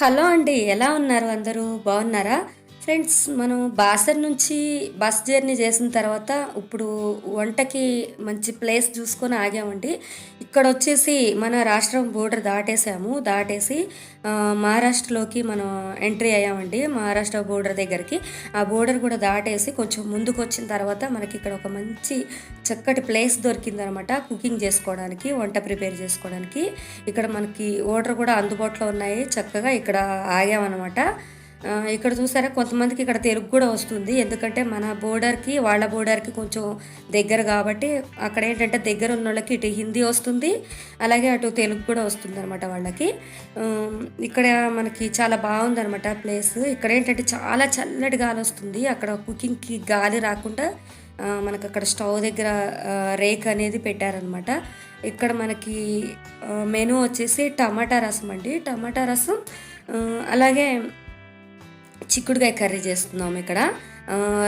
Hello అండి ఎలా ఉన్నారు అందరూ? బాగున్నారా? ఫ్రెండ్స్ మనం బాసర్ నుంచి బస్ జర్నీ చేసిన తర్వాత ఇప్పుడు వంటకి మంచి ప్లేస్ చూసుకొని ఆగామండి. ఇక్కడ వచ్చేసి మన రాష్ట్రం బోర్డర్ దాటేసాము దాటేసి మహారాష్ట్రలోకి మనం ఎంట్రీ అయ్యామండి మహారాష్ట్ర బోర్డర్ దగ్గరికి. ఆ బోర్డర్ కూడా దాటేసి కొంచెం ముందుకు వచ్చిన తర్వాత మనకి ఇక్కడ ఒక మంచి చక్కటి ప్లేస్ దొరికిందనమాట కుకింగ్ చేసుకోవడానికి వంట ప్రిపేర్ చేసుకోవడానికి. ఇక్కడ మనకి ఓటర్ కూడా అందుబాటులో ఉన్నాయి చక్కగా ఇక్కడ ఆగామన్నమాట ఇక్కడ చూసారా కొంతమందికి ఇక్కడ తెలుగు కూడా వస్తుంది. ఎందుకంటే మన బోర్డర్కి వాళ్ళ బోర్డర్కి కొంచెం దగ్గర కాబట్టి అక్కడ ఏంటంటే దగ్గర ఉన్న వాళ్ళకి ఇటు హిందీ వస్తుంది అలాగే అటు తెలుగు కూడా వస్తుంది అనమాట వాళ్ళకి ఇక్కడ మనకి చాలా బాగుందనమాట ప్లేస్ ఇక్కడ ఏంటంటే చాలా చల్లటి గాలి వస్తుంది. అక్కడ కుకింగ్కి గాలి రాకుండా మనకు అక్కడ స్టవ్ దగ్గర రేక్ అనేది పెట్టారనమాట ఇక్కడ మనకి మెనూ వచ్చేసి టమాటా రసం అండి. టమాటా రసం అలాగే చిక్కుడుకాయ కర్రీ చేస్తున్నాం ఇక్కడ.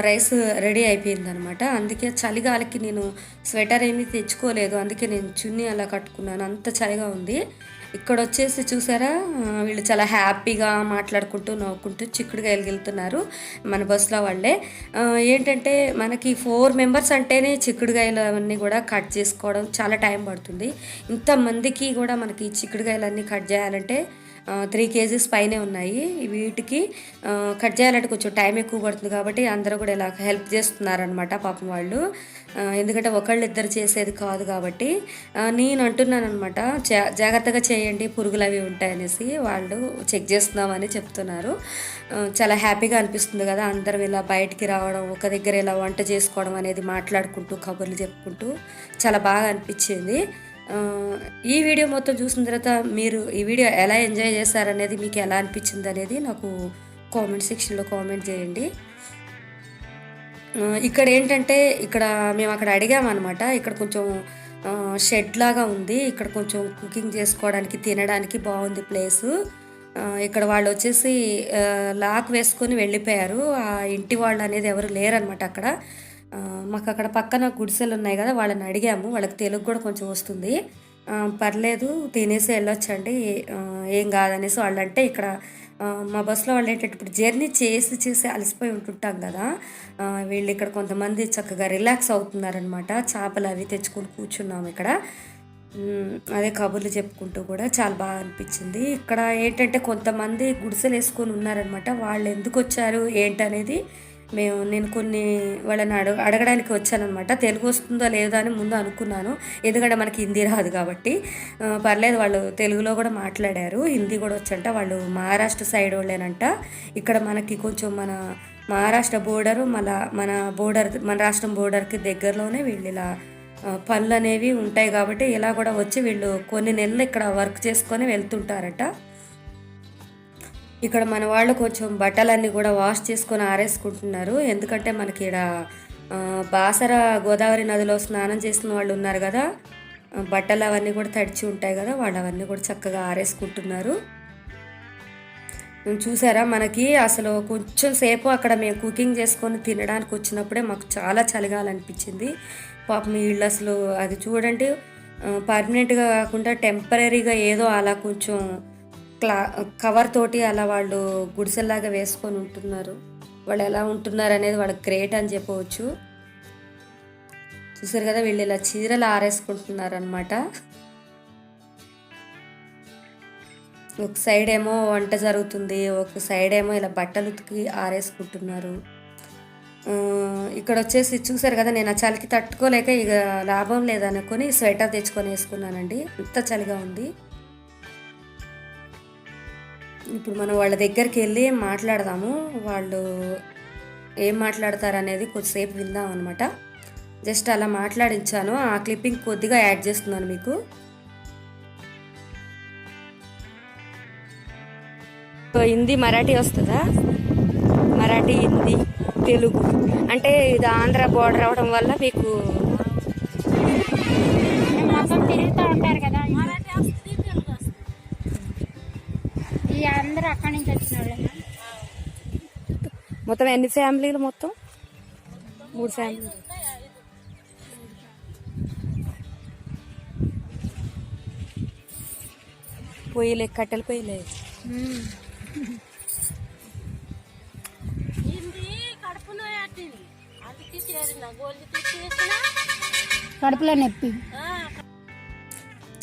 రైస్ రెడీ అయిపోయింది అనమాట అందుకే చలిగాలికి నేను స్వెటర్ ఏమీ తెచ్చుకోలేదు. అందుకే నేను చున్నీ అలా కట్టుకున్నాను. అంత చలిగా ఉంది. ఇక్కడ వచ్చేసి చూసారా? వీళ్ళు చాలా హ్యాపీగా మాట్లాడుకుంటూ నవ్వుకుంటూ చిక్కుడుకాయలు వెళ్తున్నారు మన బస్సులో వాళ్ళే. ఏంటంటే మనకి ఫోర్ మెంబర్స్ అంటేనే చిక్కుడుకాయలు అవన్నీ కూడా కట్ చేసుకోవడం చాలా టైం పడుతుంది. ఇంతమందికి కూడా మనకి చిక్కుడుకాయలన్నీ కట్ చేయాలంటే త్రీ కేజీస్ పైనే ఉన్నాయి. వీటికి కట్ చేయాలంటే కొంచెం టైం ఎక్కువ పడుతుంది కాబట్టి అందరూ కూడా ఇలా హెల్ప్ చేస్తున్నారనమాట పాపం వాళ్ళు. ఎందుకంటే ఒకళ్ళు ఇద్దరు చేసేది కాదు కాబట్టి. నేను అంటున్నాను అనమాట జాగ్రత్తగా చేయండి పురుగులు అవి ఉంటాయనేసి వాళ్ళు చెక్ చేస్తున్నామని చెప్తున్నారు. చాలా హ్యాపీగా అనిపిస్తుంది కదా అందరం ఇలా బయటికి రావడం ఒక దగ్గర ఇలా వంట చేసుకోవడం అనేది మాట్లాడుకుంటూ కబుర్లు చెప్పుకుంటూ. చాలా బాగా అనిపించింది. ఈ వీడియో మొత్తం చూసిన తర్వాత మీరు ఈ వీడియో ఎలా ఎంజాయ్ చేశారనేది మీకు ఎలా అనిపించింది అనేది నాకు కామెంట్ సెక్షన్లో కామెంట్ చేయండి. ఇక్కడ ఏంటంటే ఇక్కడ మేము అక్కడ అడిగామన్నమాట ఇక్కడ కొంచెం షెడ్ లాగా ఉంది. ఇక్కడ కొంచెం కుకింగ్ చేసుకోవడానికి తినడానికి బాగుంది ప్లేసు. ఇక్కడ వాళ్ళు వచ్చేసి లాక్ వేసుకొని వెళ్ళిపోయారు. ఆ ఇంటి వాళ్ళు అనేది ఎవరు లేరనమాట అక్కడ. మాకు అక్కడ పక్కన గుడిసెలు ఉన్నాయి కదా వాళ్ళని అడిగాము. వాళ్ళకి తెలుగు కూడా కొంచెం వస్తుంది. పర్లేదు తినేసి వెళ్ళొచ్చండి. ఏం కాదనేసి వాళ్ళు అంటే ఇక్కడ మా బస్సులో వాళ్ళు ఏంటంటే ఇప్పుడు జర్నీ చేసి చేసి అలసిపోయి ఉంటుంటాం కదా. వీళ్ళు ఇక్కడ కొంతమంది చక్కగా రిలాక్స్ అవుతున్నారనమాట చేపలు అవి తెచ్చుకొని కూర్చున్నాం ఇక్కడ. అదే కబుర్లు చెప్పుకుంటూ కూడా చాలా బాగా అనిపించింది. ఇక్కడ ఏంటంటే కొంతమంది గుడిసెలు వేసుకొని ఉన్నారనమాట వాళ్ళు ఎందుకు వచ్చారు ఏంటనేది మేము నేను కొన్ని వాళ్ళని అడగ అడగడానికి వచ్చానమాట తెలుగు వస్తుందో లేదో అని ముందు అనుకున్నాను. ఎందుకంటే మనకి హిందీ రాదు కాబట్టి. పర్లేదు వాళ్ళు తెలుగులో కూడా మాట్లాడారు. హిందీ కూడా వచ్చంట. వాళ్ళు మహారాష్ట్ర సైడ్ వాళ్ళేనంట. ఇక్కడ మనకి కొంచెం మన మహారాష్ట్ర బోర్డరు మన మన బోర్డర్ మన రాష్ట్రం బోర్డర్కి దగ్గరలోనే వీళ్ళు ఇలా పనులు అనేవి ఉంటాయి కాబట్టి ఇలా కూడా వచ్చి వీళ్ళు కొన్ని నెలలు ఇక్కడ వర్క్ చేసుకొని వెళ్తుంటారట. ఇక్కడ మన వాళ్ళు కొంచెం బట్టలన్నీ కూడా వాష్ చేసుకొని ఆరేసుకుంటున్నారు. ఎందుకంటే మనకి ఇక్కడ బాసర గోదావరి నదిలో స్నానం చేసిన వాళ్ళు ఉన్నారు కదా బట్టలు అవన్నీ కూడా తడిచి ఉంటాయి కదా వాళ్ళు అవన్నీ కూడా చక్కగా ఆరేసుకుంటున్నారు. చూసారా మనకి అసలు కొంచెం సేపు అక్కడ మేము కుకింగ్ చేసుకొని తినడానికి వచ్చినప్పుడే మాకు చాలా చలిగాలనిపించింది. పాపం వీళ్ళు అసలు అది చూడండి పర్మనెంట్గా కాకుండా టెంపరీగా ఏదో అలా కొంచెం క్లా కవర్ తోటి అలా వాళ్ళు గుడిసెల్లాగా వేసుకొని ఉంటున్నారు. వాళ్ళు ఎలా ఉంటున్నారు అనేది వాళ్ళకి గ్రేట్ అని చెప్పవచ్చు. చూసారు కదా వీళ్ళు ఇలా చీరలు ఆరేసుకుంటున్నారు అనమాట ఒక సైడ్ ఏమో వంట జరుగుతుంది ఒక సైడ్ ఏమో ఇలా బట్టలు ఉతికి ఆరేసుకుంటున్నారు. ఇక్కడ వచ్చేసి చూసారు కదా నేను ఆ చలికి తట్టుకోలేక ఇక లాభం లేదనుకొని స్వెటర్ తెచ్చుకొని వేసుకున్నానండి. అంత చలిగా ఉంది. ఇప్పుడు మనం వాళ్ళ దగ్గరికి వెళ్ళి మాట్లాడదాము. వాళ్ళు ఏం మాట్లాడతారు అనేది కొద్దిసేపు విందాం అనమాట జస్ట్ అలా మాట్లాడించాను. ఆ క్లిప్పింగ్ కొద్దిగా యాడ్ చేస్తున్నాను మీకు. హిందీ మరాఠీ వస్తుందా? మరాఠీ హిందీ తెలుగు. అంటే ఇది ఆంధ్ర బోర్డర్ అవడం వల్ల మీకు మొత్తం తిరుగుతూ ఉంటారు కదా. అందరూ అక్కడి నుంచి వచ్చిన వాళ్ళేనా మొత్తం ఎన్ని ఫ్యామిలీలు మొత్తం? మూడు ఫ్యామిలీ పొయ్యిలే కట్టెల పొయ్యిలే ఉమ్. ఇది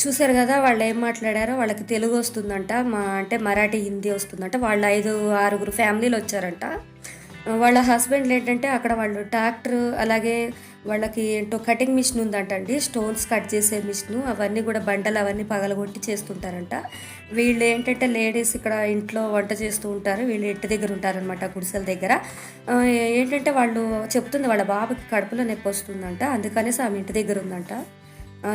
చూసారు కదా వాళ్ళు ఏం మాట్లాడారో వాళ్ళకి తెలుగు వస్తుందంట మా అంటే మరాఠీ హిందీ వస్తుందంట. వాళ్ళు ఐదు ఆరుగురు ఫ్యామిలీలు వచ్చారంట. వాళ్ళ హస్బెండ్లు ఏంటంటే అక్కడ వాళ్ళు ట్రాక్టర్ అలాగే వాళ్ళకి ఏంటో కటింగ్ మిషన్ ఉందంట అండి స్టోన్స్ కట్ చేసే మిషన్ అవన్నీ కూడా బండలు అవన్నీ పగలగొట్టి చేస్తుంటారంట. వీళ్ళు ఏంటంటే లేడీస్ ఇక్కడ ఇంట్లో వంట చేస్తూ ఉంటారు. వీళ్ళు ఇంటి దగ్గర ఉంటారనమాట గుడిసెల దగ్గర. ఏంటంటే వాళ్ళు చెప్తుంది వాళ్ళ బాబుకి కడుపులో నొప్పి వస్తుందంట. అందుకనేసి ఆమె ఇంటి దగ్గర ఉందంట.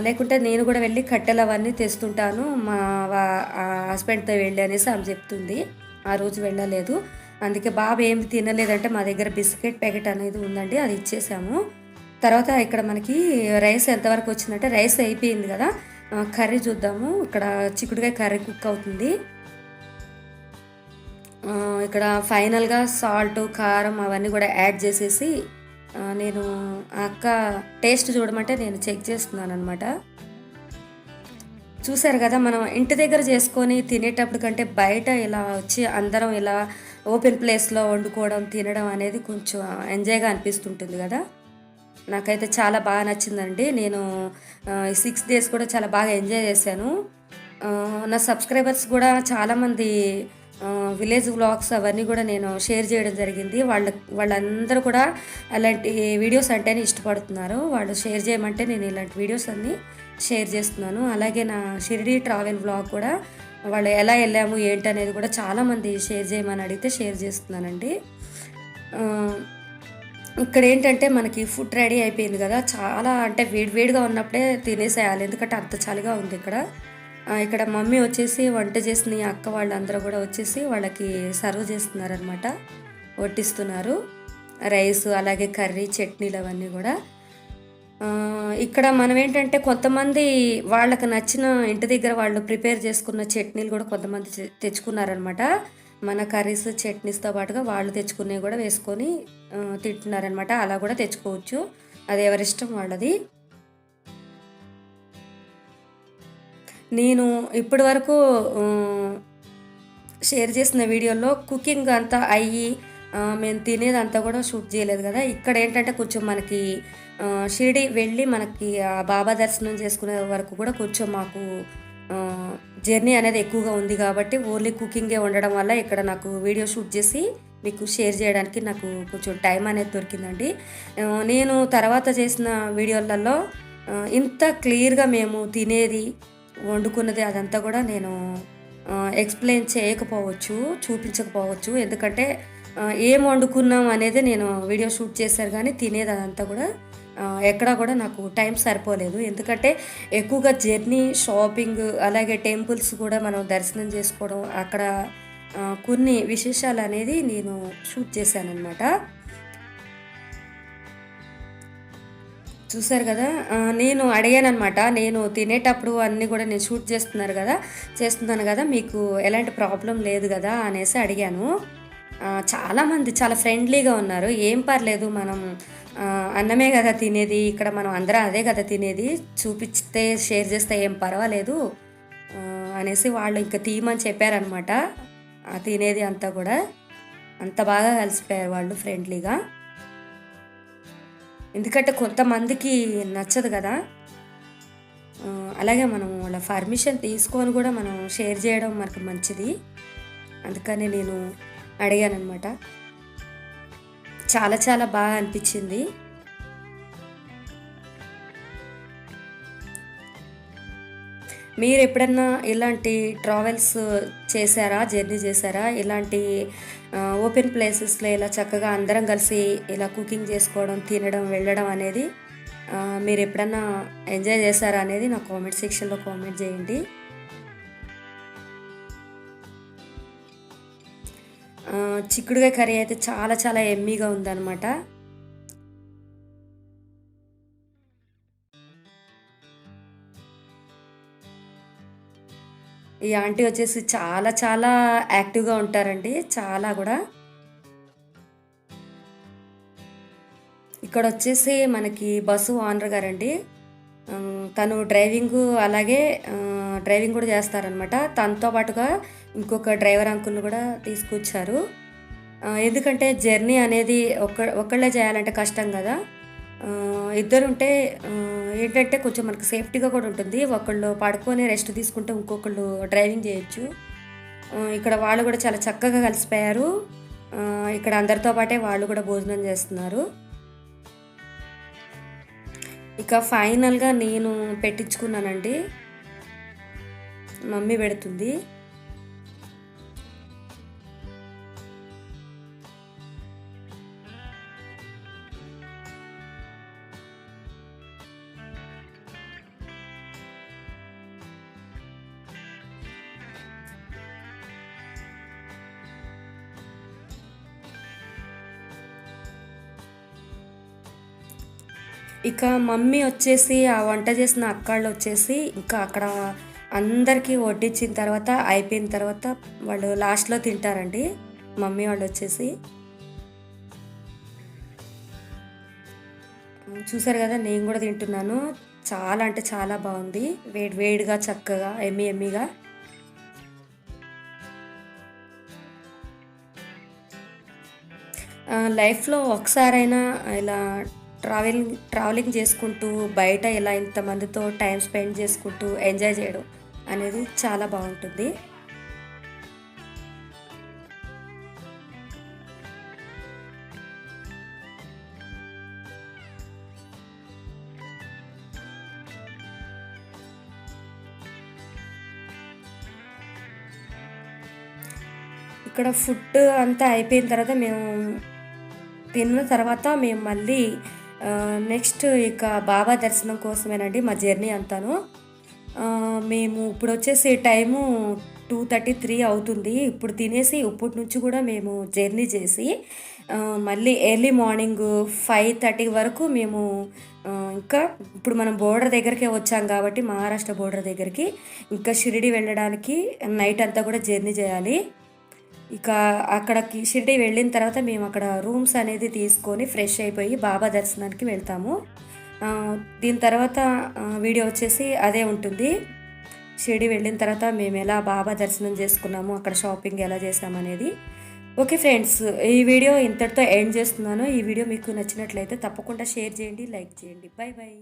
లేకుంటే నేను కూడా వెళ్ళి కట్టెలు అవన్నీ తెస్తుంటాను. మా వా- హస్బెండ్తో వెళ్ళి అనేసి ఆమె చెప్తుంది. ఆ రోజు వెళ్ళలేదు. అందుకే బాబు ఏమి తినలేదంటే మా దగ్గర బిస్కెట్ ప్యాకెట్ అనేది ఉందండి అది ఇచ్చేసాము. తర్వాత ఇక్కడ మనకి రైస్ ఎంతవరకు వచ్చిందంటే రైస్ అయిపోయింది కదా. కర్రీ చూద్దాము. ఇక్కడ చిక్కుడుకాయ కర్రీ కుక్ అవుతుంది. ఇక్కడ ఫైనల్గా సాల్ట్ కారం అవన్నీ కూడా యాడ్ చేసేసి నేను అక్క టేస్ట్ చూడమంటే నేను చెక్ చేస్తున్నాను అనమాట చూసారు కదా మనం ఇంటి దగ్గర చేసుకొని తినేటప్పుడు కంటే బయట ఇలా వచ్చి అందరం ఇలా ఓపెన్ ప్లేస్లో వండుకోవడం తినడం అనేది కొంచెం ఎంజాయ్గా అనిపిస్తుంటుంది కదా. నాకైతే చాలా బాగా నచ్చిందండి. నేను సిక్స్ డేస్ కూడా చాలా బాగా ఎంజాయ్ చేశాను. నా సబ్స్క్రైబర్స్ కూడా చాలామంది విలేజ్ వ్లాగ్స్ అవన్నీ కూడా నేను షేర్ చేయడం జరిగింది. వాళ్ళ వాళ్ళందరూ కూడా అలాంటి వీడియోస్ అంటేనే ఇష్టపడుతున్నారు. వాళ్ళు షేర్ చేయమంటే నేను ఇలాంటి వీడియోస్ అన్నీ షేర్ చేస్తున్నాను. అలాగే నా షిరిడి ట్రావెల్ వ్లాగ్ కూడా వాళ్ళు ఎలా వెళ్ళాము ఏంటి అనేది కూడా చాలామంది షేర్ చేయమని అడిగితే షేర్ చేస్తున్నానండి. ఇక్కడ ఏంటంటే మనకి ఫుడ్ రెడీ అయిపోయింది కదా. చాలా అంటే వేడి వేడిగా ఉన్నప్పుడే తినేసేయాలి. ఎందుకంటే అంత చలిగా ఉంది ఇక్కడ. ఇక్కడ మమ్మీ వచ్చేసి వంట చేసిన అక్క వాళ్ళందరూ కూడా వచ్చేసి వాళ్ళకి సర్వ్ చేస్తున్నారనమాట వడ్డిస్తున్నారు. రైస్ అలాగే కర్రీ చట్నీలు అవన్నీ కూడా. ఇక్కడ మనం ఏంటంటే కొంతమంది వాళ్ళకి నచ్చిన ఇంటి దగ్గర వాళ్ళు ప్రిపేర్ చేసుకున్న చట్నీలు కూడా కొంతమంది తె- తెచ్చుకున్నారనమాట మన కర్రీస్ చట్నీస్తో పాటుగా వాళ్ళు తెచ్చుకునేవి కూడా వేసుకొని తింటున్నారనమాట అలా కూడా తెచ్చుకోవచ్చు. అది ఎవరిష్టం వాళ్ళది. నేను ఇప్పటి వరకు షేర్ చేసిన వీడియోలో కుకింగ్ అంతా అయ్యి మేము తినేదంతా కూడా షూట్ చేయలేదు కదా. ఇక్కడ ఏంటంటే కొంచెం మనకి షిరిడి వెళ్ళి మనకి ఆ బాబా దర్శనం చేసుకునే వరకు కూడా కొంచెం మాకు జర్నీ అనేది ఎక్కువగా ఉంది కాబట్టి ఓన్లీ కుకింగే ఉండడం వల్ల ఇక్కడ నాకు వీడియో షూట్ చేసి మీకు షేర్ చేయడానికి నాకు కొంచెం టైం అనేది దొరికిందండి. నేను తర్వాత చేసిన వీడియోలలో ఇంత క్లియర్గా మేము తినేది వండుకున్నది అదంతా కూడా నేను ఎక్స్ప్లెయిన్ చేయకపోవచ్చు చూపించకపోవచ్చు. ఎందుకంటే ఏం వండుకున్నాం అనేది నేను వీడియో షూట్ చేశాను కానీ తినేది అదంతా కూడా ఎక్కడా కూడా నాకు టైం సరిపోలేదు. ఎందుకంటే ఎక్కువగా జర్నీ షాపింగ్ అలాగే టెంపుల్స్ కూడా మనం దర్శనం చేసుకోవడం అక్కడ కొన్ని విశేషాలు అనేది నేను షూట్ చేశాను అనమాట చూసారు కదా? నేను అడిగాను అనమాట నేను తినేటప్పుడు అన్నీ కూడా నేను షూట్ చేస్తున్నారు కదా? చేస్తున్నాను కదా? మీకు ఎలాంటి ప్రాబ్లం లేదు కదా? అనేసి అడిగాను. చాలామంది చాలా ఫ్రెండ్లీగా ఉన్నారు. ఏం పర్లేదు మనం అన్నమే కదా తినేది. ఇక్కడ మనం అందరం అదే కదా తినేది. చూపిస్తే షేర్ చేస్తే ఏం పర్వాలేదు అనేసి వాళ్ళు ఇంకా తీయమని చెప్పారనమాట తినేది అంతా కూడా. అంత బాగా కలిసిపోయారు వాళ్ళు ఫ్రెండ్లీగా. ఎందుకంటే కొంతమందికి నచ్చదు కదా. అలాగే మనం వాళ్ళ పర్మిషన్ తీసుకొని కూడా మనం షేర్ చేయడం మనకు మంచిది. అందుకని నేను అడిగాను అనమాట చాలా చాలా బాగా అనిపించింది. మీరు ఎప్పుడన్నా ఇలాంటి ట్రావెల్స్ చేశారా జర్నీ చేశారా? ఇలాంటి ఓపెన్ ప్లేసెస్లో ఇలా చక్కగా అందరం కలిసి ఇలా కుకింగ్ చేసుకోవడం తినడం వెళ్ళడం అనేది మీరు ఎప్పుడన్నా ఎంజాయ్ చేశారా అనేది నా కామెంట్ సెక్షన్లో కామెంట్ చేయండి. చిక్కుడుకాయ కర్రీ అయితే చాలా చాలా ఎమ్మీగా ఉందన్నమాట. ఈ ఆంటీ వచ్చేసి చాలా చాలా యాక్టివ్గా ఉంటారండి. చాలా కూడా. ఇక్కడ వచ్చేసి మనకి బస్సు ఓనర్ గారండి. తను డ్రైవింగ్ అలాగే డ్రైవింగ్ కూడా చేస్తారనమాట తనతో పాటుగా ఇంకొక డ్రైవర్ అంకుల్ని కూడా తీసుకొచ్చారు. ఎందుకంటే జర్నీ అనేది ఒక్క ఒక్కళ్ళే చేయాలంటే కష్టం కదా. ఇద్దరుంటే ఇద్దరు ఉంటే ఏంటంటే కొంచెం మనకు సేఫ్టీగా కూడా ఉంటుంది. ఒకళ్ళు పడుకొని రెస్ట్ తీసుకుంటే ఇంకొకళ్ళు డ్రైవింగ్ చేయొచ్చు. ఇక్కడ వాళ్ళు కూడా చాలా చక్కగా కలిసిపోయారు. ఇక్కడ అందరితో పాటే వాళ్ళు కూడా భోజనం చేస్తున్నారు. ఇక ఫైనల్గా నేను పెట్టించుకున్నానండి. మమ్మీ పెడుతుంది. ఇక మమ్మీ వచ్చేసి ఆ వంట చేసిన అక్కళ్ళు వచ్చేసి ఇంకా అక్కడ అందరికీ వడ్డించిన తర్వాత అయిపోయిన తర్వాత వాళ్ళు లాస్ట్లో తింటారండి. మమ్మీ వాళ్ళు వచ్చేసి. చూసారు కదా నేను కూడా తింటున్నాను. చాలా అంటే చాలా బాగుంది. వేడి వేడిగా చక్కగా ఎమ్మి ఎమ్మిగా. లైఫ్లో ఒకసారైనా ఇలా ట్రావెలింగ్ ట్రావెలింగ్ చేసుకుంటూ బయట ఇలా ఇంతమందితో టైం స్పెండ్ చేసుకుంటూ ఎంజాయ్ చేయడం అనేది చాలా బాగుంటుంది. ఇక్కడ ఫుడ్ అంతా అయిపోయిన తర్వాత మేము తిన్న తర్వాత మేము మళ్ళీ నెక్స్ట్ ఇక బాబా దర్శనం కోసమేనండి మా జర్నీ అంతాను. మేము ఇప్పుడు వచ్చేసి టైము టూ థర్టీ త్రీ అవుతుంది. ఇప్పుడు తినేసి ఇప్పటి నుంచి కూడా మేము జర్నీ చేసి మళ్ళీ ఎర్లీ మార్నింగ్ ఫైవ్ థర్టీ వరకు మేము ఇంకా ఇప్పుడు మనం బోర్డర్ దగ్గరికే వచ్చాం కాబట్టి మహారాష్ట్ర బోర్డర్ దగ్గరికి ఇంకా షిరిడి వెళ్ళడానికి నైట్ అంతా కూడా జర్నీ చేయాలి. ఇక అక్కడికి షిరిడి వెళ్ళిన తర్వాత మేము అక్కడ రూమ్స్ అనేది తీసుకొని ఫ్రెష్ అయిపోయి బాబా దర్శనానికి వెళ్తాము. దీని తర్వాత వీడియో వచ్చేసి అదే ఉంటుంది. షిరిడి వెళ్ళిన తర్వాత మేము ఎలా బాబా దర్శనం చేసుకున్నాము అక్కడ షాపింగ్ ఎలా చేసామనేది ఓకే ఫ్రెండ్స్ ఈ వీడియో ఇంతటితో ఎండ్ చేస్తున్నాను. ఈ వీడియో మీకు నచ్చినట్లయితే తప్పకుండా షేర్ చేయండి లైక్ చేయండి. Bye bye